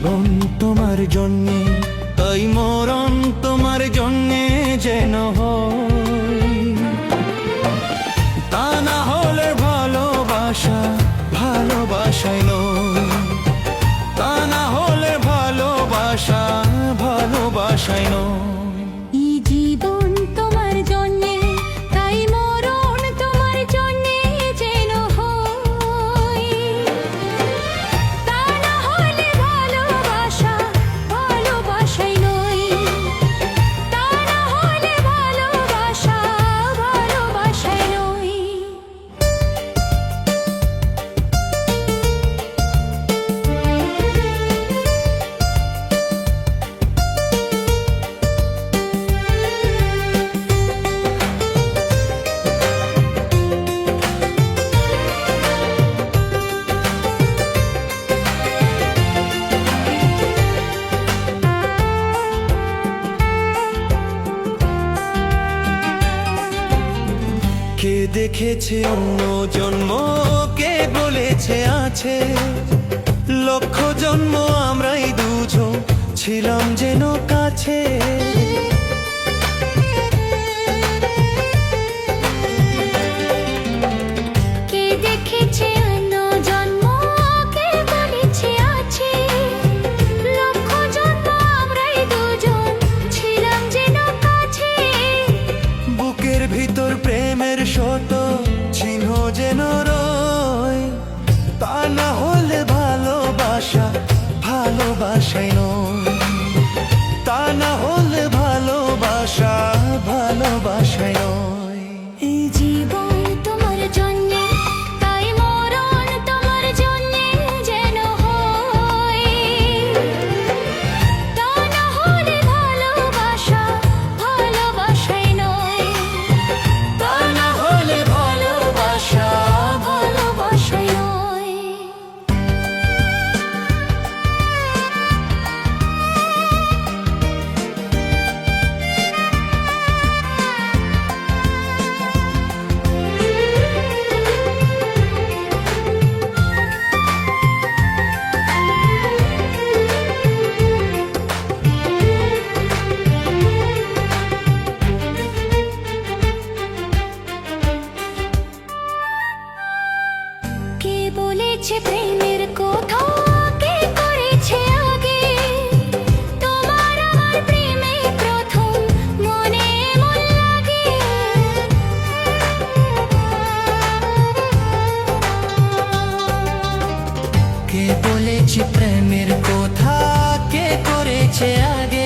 জীবন তোমার জন্যে তাই মরণ তোমার জন্যে যেন হয়। দেখেছে অন্য জন্ম কে বলেছে আছে? লক্ষ জন্ম আমরাই দুজন ছিলাম যেন কাছে। দিয়েছে কে করেছে আগে? তোমার প্রেমের কথা কে করেছে আগে?